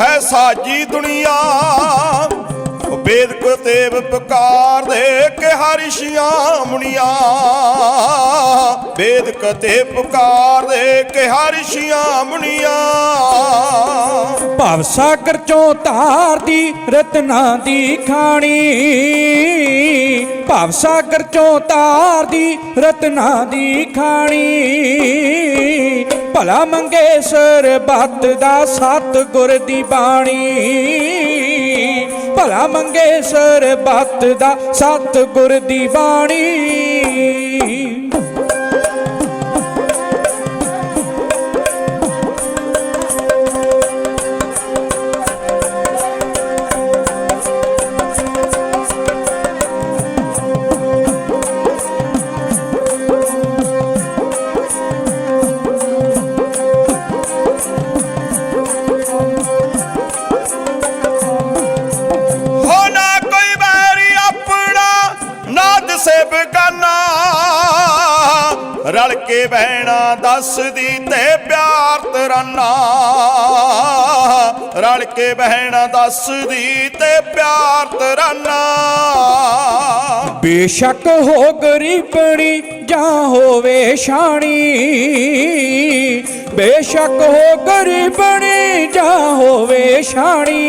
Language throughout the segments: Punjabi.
ਹੈ ਸਾਜੀ ਦੁਨੀਆ। ਵੇਦ ਕੋ ਤੇਵ ਪੁਕਾਰ ਦੇ ਕਿ ਹਰਿਸ਼ੀਆਂ ਮੁਨੀਆਂ। ਵੇਦ ਕਤੇ ਪੁਕਾਰ ਦੇ ਕਿ ਹਰਿਸ਼ੀਆਂ ਮੁਨੀਆਂ। ਭਵ ਸਾਗਰ ਚੋਂ ਧਾਰਦੀ ਰਤਨਾ ਦੀ ਖਾਣੀ। ਭਵ ਸਾਗਰ ਚੋਂ ਧਾਰਦੀ ਰਤਨਾ ਦੀ ਖਾਣੀ। ਭਲਾ ਮੰਗੇ ਸਰਬੱਤ ਦਾ ਸਤ ਗੁਰ ਦੀ ਬਾਣੀ। ਭਲਾ ਮੰਗੇ ਸਰਬੱਤ ਦਾ ਸਤ ਗੁਰ ਦੀ ਬਾਣੀ। ਦੱਸਦੀ ਤੇ ਪਿਆਰ ਤਰਾਨਾ। ਰਲ ਕੇ ਬਹਿਣਾ ਦੱਸਦੀ ਤੇ ਪਿਆਰ ਤਰਾਨਾ। ਬੇਸ਼ੱਕ ਹੋ ਗਰੀਬਣੀ ਜਾਂ ਹੋਵੇ ਸ਼ਾਣੀ। ਬੇਸ਼ੱਕ ਹੋ ਗਰੀਬਣੀ ਜਾਂ ਹੋਵੇ ਸ਼ਾਣੀ।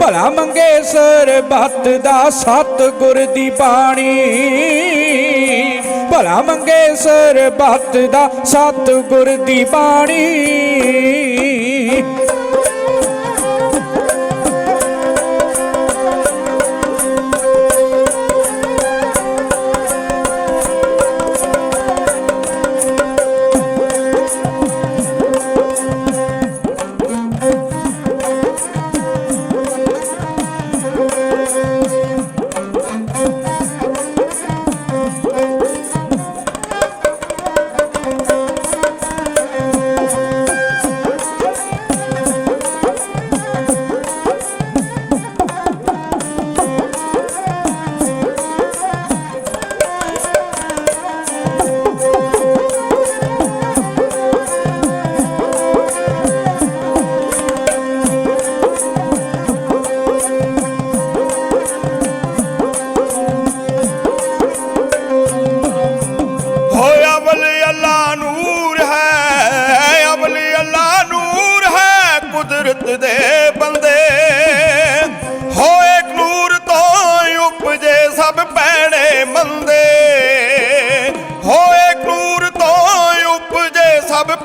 ਭਲਾ ਮੰਗੇ ਸਰਬੱਤ ਦਾ ਸਤ ਗੁਰ ਦੀ ਬਾਣੀ। ਭਲਾ ਮੰਗੇ ਸਰਬੱਤ ਦਾ ਸਤ ਗੁਰ ਦੀ ਬਾਣੀ।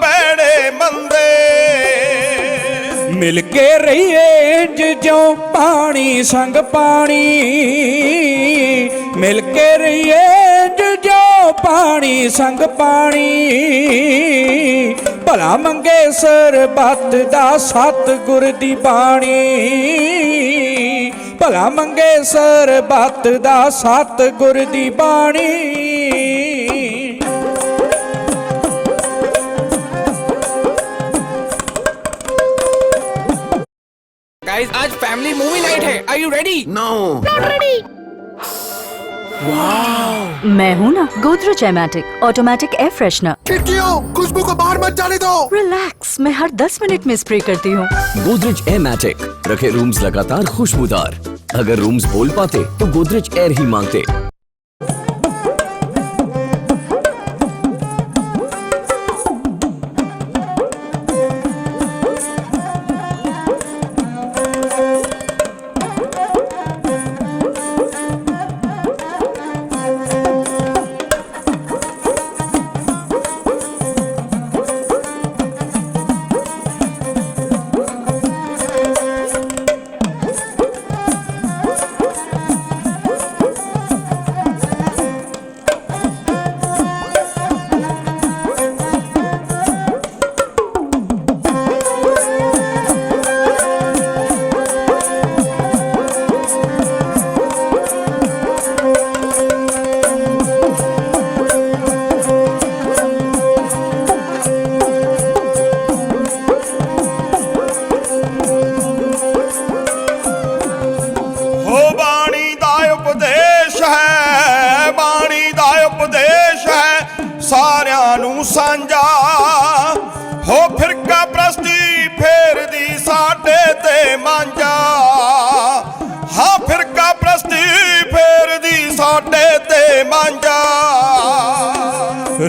ਪੈਣੇ ਮੰਦੇ ਮਿਲ ਕੇ ਰਹੀਏ ਇੰਜ ਜਿਉ ਪਾਣੀ ਸੰਗ ਪਾਣੀ। ਮਿਲ ਕੇ ਰਹੀਏ ਇੰਜ ਜਿਉ ਪਾਣੀ ਸੰਗ ਪਾਣੀ। ਭਲਾ ਮੰਗੇ ਸਰਬੱਤ ਦਾ ਸਤ ਗੁਰ ਦੀ ਬਾਣੀ। ਭਲਾ ਮੰਗੇ ਸਰਬੱਤ ਦਾ ਸਤ ਗੁਰ ਦੀ ਬਾਣੀ। गाइस आज फैमिली मूवी नाइट है. Are you ready no not ready मैं हूँ ना Godrej aermatic automatic air freshener खिड़कियों खुशबू को बाहर मत जाने दो. रिलैक्स मैं हर 10 मिनट में स्प्रे करती हूँ. गोदरेज एमेटिक रखे रूम्स लगातार खुशबूदार. अगर रूम्स बोल पाते तो गोदरेज एयर ही मांगते.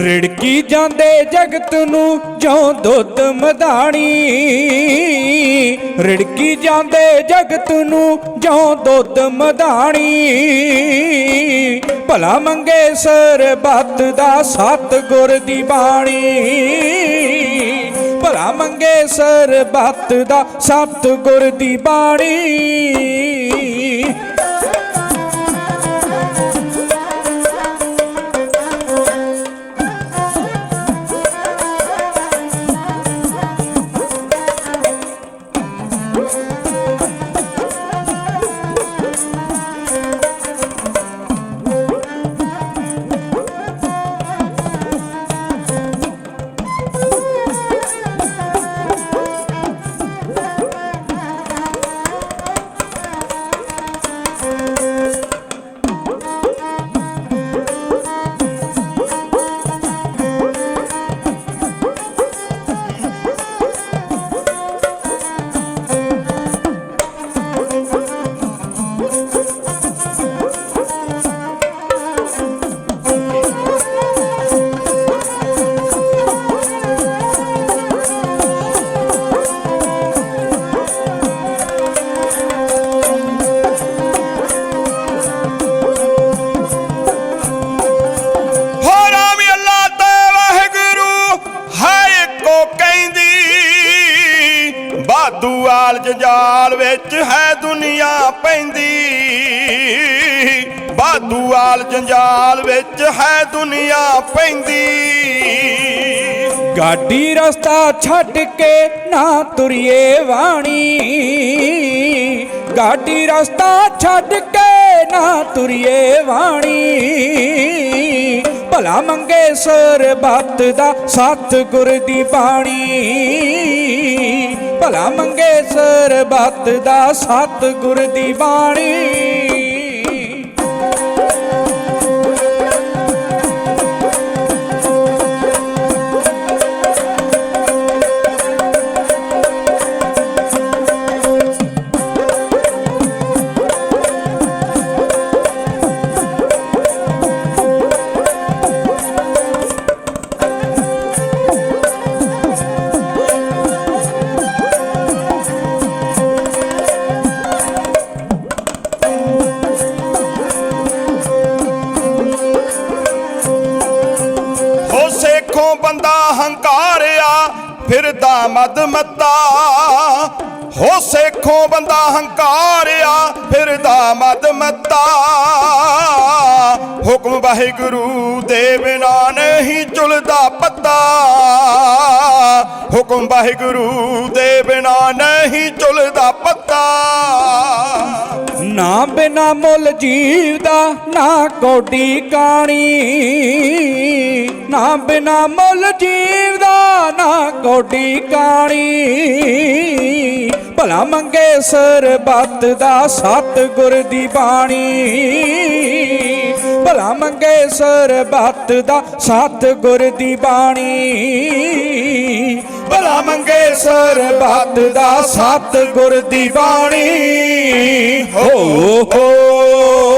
ਰਿੜਕੀ ਜਾਂਦੇ ਜਗਤ ਨੂੰ ਜਿਉਂ ਦੁੱਧ ਮਧਾਣੀ। ਰਿੜਕੀ ਜਾਂਦੇ ਜਗਤ ਨੂੰ ਜਿਉਂ ਦੁੱਧ ਮਧਾਣੀ। ਭਲਾ ਮੰਗੇ ਸਰਬੱਤ ਦਾ ਸਤਿਗੁਰ ਦੀ ਬਾਣੀ। ਭਲਾ ਮੰਗੇ ਸਰਬੱਤ ਦਾ ਸਤਿਗੁਰ ਦੀ ਬਾਣੀ। ਪੈਂਦੀ। ਬਾਦੂ ਆਲ ਜੰਜਾਲ ਵਿੱਚ ਹੈ ਦੁਨੀਆ ਪੈਂਦੀ। ਗਾਡੀ ਰਸਤਾ ਛੱਡ ਕੇ ਨਾ ਤੁਰੀਏ ਵਾਣੀ। ਗਾਡੀ ਰਸਤਾ ਛੱਡ ਕੇ ਨਾ ਤੁਰੀਏ ਵਾਣੀ। ਭਲਾ ਮੰਗੇ ਸਰਬੱਤ ਦਾ ਸਤਿਗੁਰ ਦੀ ਬਾਣੀ। ਭਲਾ ਮੰਗੇ ਸਰਬੱਤ ਦਾ ਸਤਿਗੁਰ ਦੀ ਬਾਣੀ। ਮੱਤਾ, ਹੋ ਸੇਖੋਂ ਬੰਦਾ ਹੰਕਾਰਿਆ, ਫਿਰਦਾ ਮਦ ਮੱਤਾ। ਹੁਕਮ ਵਾਹਿਗੁਰੂ ਦੇ ਬਿਨਾ ਨਹੀਂ ਚੁਲਦਾ ਪੱਤਾ। ਹੁਕਮ ਵਾਹਿਗੁਰੂ ਦੇ ਬਿਨਾ ਨਹੀਂ ਚੁਲਦਾ ਪੱਤਾ। ਨਾ ਬਿਨਾ ਮੁੱਲ ਜੀਵ ਦਾ ਨਾ ਕੋਡੀ ਕਾਣੀ। ਨਾ ਬਿਨਾ ਮੁੱਲ ਜੀਵ ਨਾ ਕੋਡੀ ਕਾਣੀ। ਭਲਾ ਮੰਗੇ ਸਰਬੱਤ ਦਾ ਸਤਿਗੁਰ ਦੀ ਬਾਣੀ। ਭਲਾ ਮੰਗੇ ਸਰਬੱਤ ਦਾ ਸਤਿਗੁਰ ਦੀ ਬਾਣੀ। ਭਲਾ ਮੰਗੇ ਸਰਬੱਤ ਦਾ ਸਤਿਗੁਰ ਦੀ ਬਾਣੀ। ਹੋ ਹੋ।